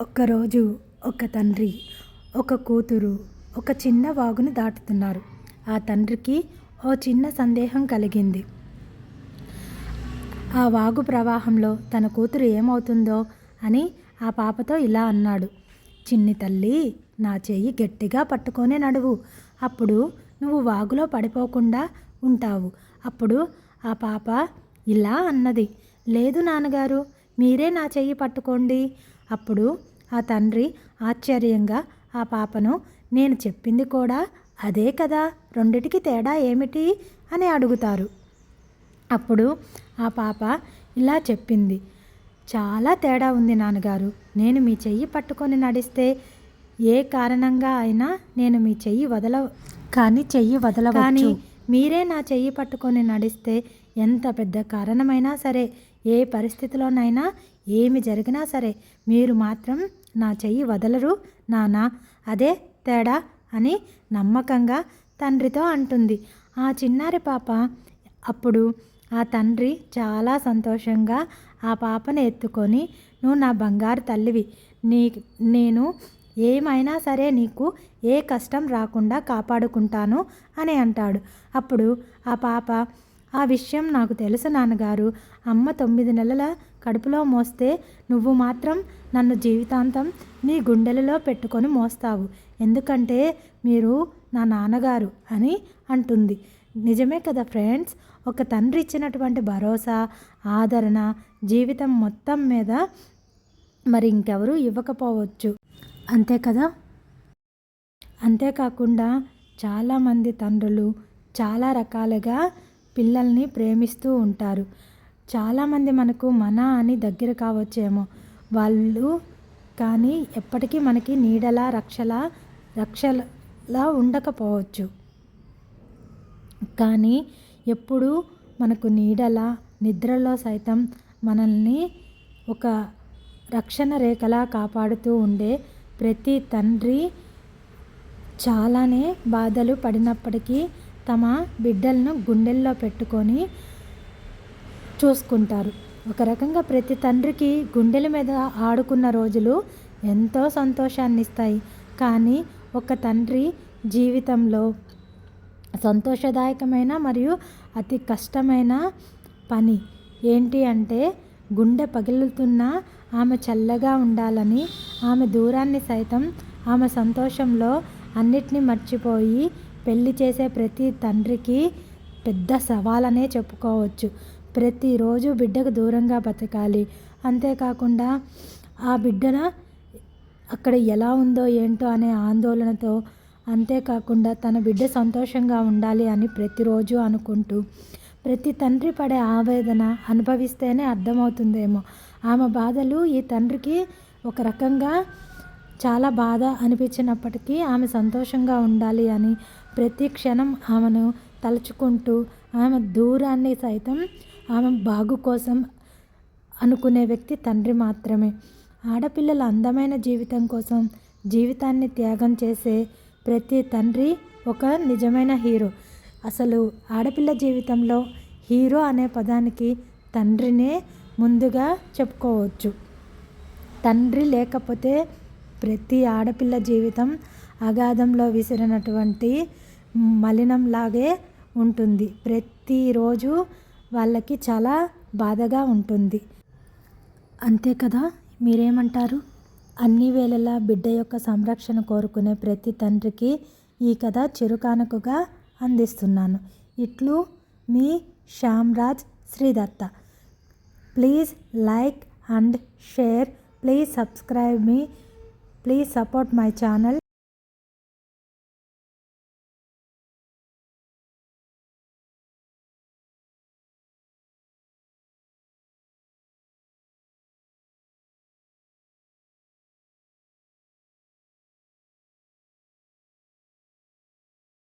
ఒక్కరోజు ఒక తండ్రి ఒక కూతురు ఒక చిన్న వాగును దాటుతున్నారు. ఆ తండ్రికి ఓ చిన్న సందేహం కలిగింది. ఆ వాగు ప్రవాహంలో తన కూతురు ఏమవుతుందో అని ఆ పాపతో ఇలా అన్నాడు. చిన్ని తల్లి నా చేయి గట్టిగా పట్టుకొని నడువు. అప్పుడు నువ్వు వాగులో పడిపోకుండా ఉంటావు. అప్పుడు ఆ పాప ఇలా అన్నది. లేదు నాన్నగారు మీరే నా చెయ్యి పట్టుకోండి. అప్పుడు ఆ తండ్రి ఆశ్చర్యంగా ఆ పాపను నేను చెప్పింది కూడా అదే కదా? రెండిటికి తేడా ఏమిటి? అని అడుగుతారు. అప్పుడు ఆ పాప ఇలా చెప్పింది. చాలా తేడా ఉంది నాన్నగారు. నేను మీ చెయ్యి పట్టుకొని నడిస్తే ఏ కారణంగా అయినా నేను మీ చెయ్యి వదల కానీ చెయ్యి వదల కానీ మీరే నా చెయ్యి పట్టుకొని నడిస్తే ఎంత పెద్ద కారణమైనా సరే ఏ పరిస్థితిలోనైనా ఏమి జరిగినా సరే మీరు మాత్రం నా చెయ్యి వదలరు నానా. అదే తేడా అని నమ్మకంగా తండ్రితో అంటుంది. ఆ చిన్నారి పాప అప్పుడు ఆ తండ్రి చాలా సంతోషంగా ఆ పాపను ఎత్తుకొని నువ్వు నా బంగారు తల్లివి. నీ నేను ఏమైనా సరే నీకు ఏ కష్టం రాకుండా కాపాడుకుంటాను అని అంటాడు. అప్పుడు ఆ పాప ఆ విషయం నాకు తెలుసు నాన్నగారు. అమ్మ తొమ్మిది నెలల కడుపులో మోస్తే నువ్వు మాత్రం నన్ను జీవితాంతం నీ గుండెలలో పెట్టుకొని మోస్తావు. ఎందుకంటే మీరు నా నాన్నగారు అని అంటుంది. నిజమే కదా ఫ్రెండ్స్? ఒక తండ్రి ఇచ్చినటువంటి భరోసా ఆదరణ జీవితం మొత్తం మీద మరి ఇంకెవరూ ఇవ్వకపోవచ్చు. అంతే కదా? అంతేకాకుండా చాలామంది తండ్రులు చాలా రకాలుగా పిల్లల్ని ప్రేమిస్తూ ఉంటారు. చాలామంది మనకు మన అని దగ్గర కావచ్చేమో. వాళ్ళు కానీ ఎప్పటికీ మనకి నీడలా రక్షలా రక్షలా ఉండకపోవచ్చు. కానీ ఎప్పుడు మనకు నీడలా నిద్రలో సైతం మనల్ని ఒక రక్షణ రేఖలా కాపాడుతూ ఉండే ప్రతి తండ్రి చాలానే బాధలు పడినప్పటికీ తమ బిడ్డలను గుండెల్లో పెట్టుకొని చూసుకుంటారు. ఒక రకంగా ప్రతి తండ్రికి గుండెల మీద ఆడుకున్న రోజులు ఎంతో సంతోషాన్ని ఇస్తాయి కానీ ఒక తండ్రి జీవితంలో సంతోషదాయకమైన మరియు అతి కష్టమైన పని ఏంటి అంటే గుండె పగిలుతున్న ఆమె చల్లగా ఉండాలని ఆమె దూరాన్ని సైతం ఆమె సంతోషంలో అన్నిటినీ మర్చిపోయి పెళ్ళి చేసే ప్రతి తండ్రికి పెద్ద సవాలనే చెప్పుకోవచ్చు. ప్రతిరోజు బిడ్డకు దూరంగా బతకాలి. అంతేకాకుండా ఆ బిడ్డన అక్కడ ఎలా ఉందో ఏంటో అనే ఆందోళనతో అంతేకాకుండా తన బిడ్డ సంతోషంగా ఉండాలి అని ప్రతిరోజు అనుకుంటూ ప్రతి తండ్రి పడే ఆవేదన అనుభవిస్తేనే అర్థమవుతుందేమో. ఆమె బాధలు ఈ తండ్రికి ఒక రకంగా చాలా బాధ అనిపించినప్పటికీ ఆమె సంతోషంగా ఉండాలి అని ప్రతి క్షణం ఆమెను తలుచుకుంటూ ఆమె దూరాన్ని సైతం ఆమె బాగు కోసం అనుకునే వ్యక్తి తండ్రి మాత్రమే. ఆడపిల్లల అందమైన జీవితం కోసం జీవితాన్ని త్యాగం చేసే ప్రతి తండ్రి ఒక నిజమైన హీరో. అసలు ఆడపిల్ల జీవితంలో హీరో అనే పదానికి తండ్రినే ముందుగా చెప్పుకోవచ్చు. తండ్రి లేకపోతే ప్రతి ఆడపిల్ల జీవితం అగాధంలో విసిరినటువంటి మలినంలాగే ఉంటుంది. ప్రతిరోజు వాళ్ళకి చాలా బాధగా ఉంటుంది. అంతే కదా? మీరేమంటారు? అన్ని వేళలా బిడ్డ యొక్క సంరక్షణ కోరుకునే ప్రతి తండ్రికి ఈ కథ చిరుకానుకగా అందిస్తున్నాను. ఇట్లు మీ Shyamraj Sridatta. Please like and share. Please subscribe me. Please support my channel.